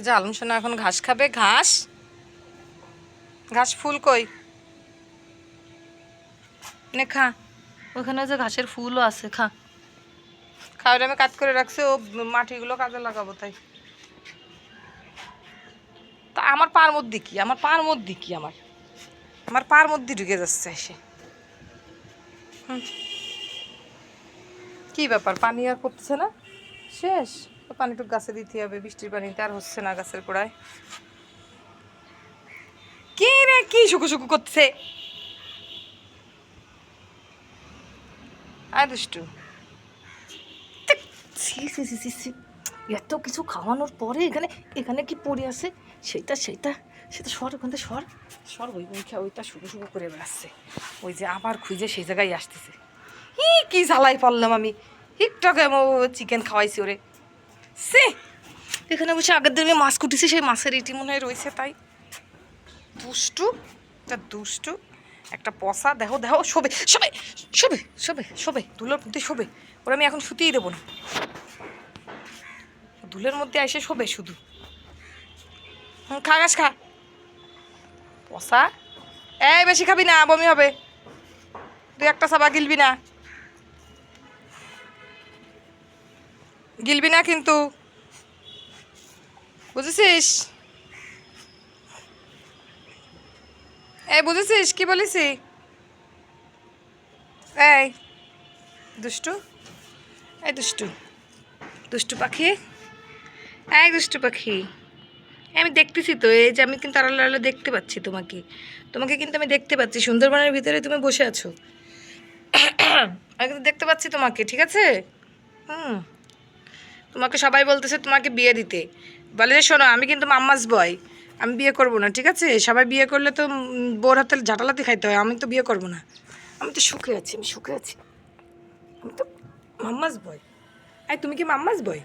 এই যে আলম সোনা এখন ঘাস খাবে। ঘাস? ঘাস ফুল কই? নে খা। ওখানে যে ঘাসের ফুলও আছে খা। খাওয়াটা আমি কাট করে রাখছি ও মাটিগুলো কাজে লাগাবো তাই। তা আমার পার মধ্যে কি? আমার পার মধ্যে কি আমার? আমার পার মধ্যে ঢুকে যাচ্ছে এসে। কি ব্যাপার? পানি আর করতেছে না? শেষ? পানিটুক গাছে দিতে হবে, বৃষ্টির পানিতে আর হচ্ছে না গাছের গোড়ায়। কি রে, কি শুকু শুকু করছে? আয় দুষ্টু। এত কিছু খাওয়ানোর পরে এখানে এখানে কি পড়ে আছে? সেইটা সেইটা, সেটা সর ওখান থেকে, সর। সর ওই মুখে, ওইটা শুকু শুকু করে বেড়াচ্ছে। ওই যে আবার খুঁজে সেই জায়গায় আসতেছে। ই, কি জ্বালাই পারলাম আমি। একটাকে চিকেন খাওয়াইছি ওরে। সে, এখানে বসে আগের দিনে মাছ কুটিছি, সেই মাছের ইটি মনে হয় রয়েছে তাই। দুষ্টু তা দুষ্টু, একটা পসা দেহ দেহ শোবে শোবে শোবে শোবে শোবে, দুলোর মধ্যে শোবে, ওরা আমি এখন শুতেই দেবো না। দুলের মধ্যে এসে শোবে শুধু। খা, গাছ খা। পসা এই, বেশি খাবি না, বমি হবে। তুই একটা সাবা গিলবি না। গিলবি না কিন্তু। বুঝেছিস? এই বুঝেছিস? কি বলেছি? এই, দুষ্টু। এই, দুষ্টু। দুষ্টু পাখি। এই, দুষ্টু পাখি। আমি দেখতেছি তো, এই যে আমি কিন্তু আড়ালে আড়ালে দেখতে পাচ্ছি তোমাকে। তোমাকে কিন্তু আমি দেখতে পাচ্ছি। সুন্দরবনের ভিতরে তুমি বসে আছো। আমি কিন্তু দেখতে পাচ্ছি তোমাকে, ঠিক আছে? হুম। তোমাকে সবাই বলতেছে তোমাকে বিয়ে দিতে। বলে যে, শোনো, আমি কিন্তু মাম্মাস বয় আমি বিয়ে করব না, ঠিক আছে? সবাই বিয়ে করলে তো বোর হাতে ঝাটালাতে খাইতে হয়, আমি তো বিয়ে করব না। আমি তো সুখে আছি, আমি সুখে আছি। আমি তো মাম্মাস বয় আই, তুমি কি মাম্মাস বয়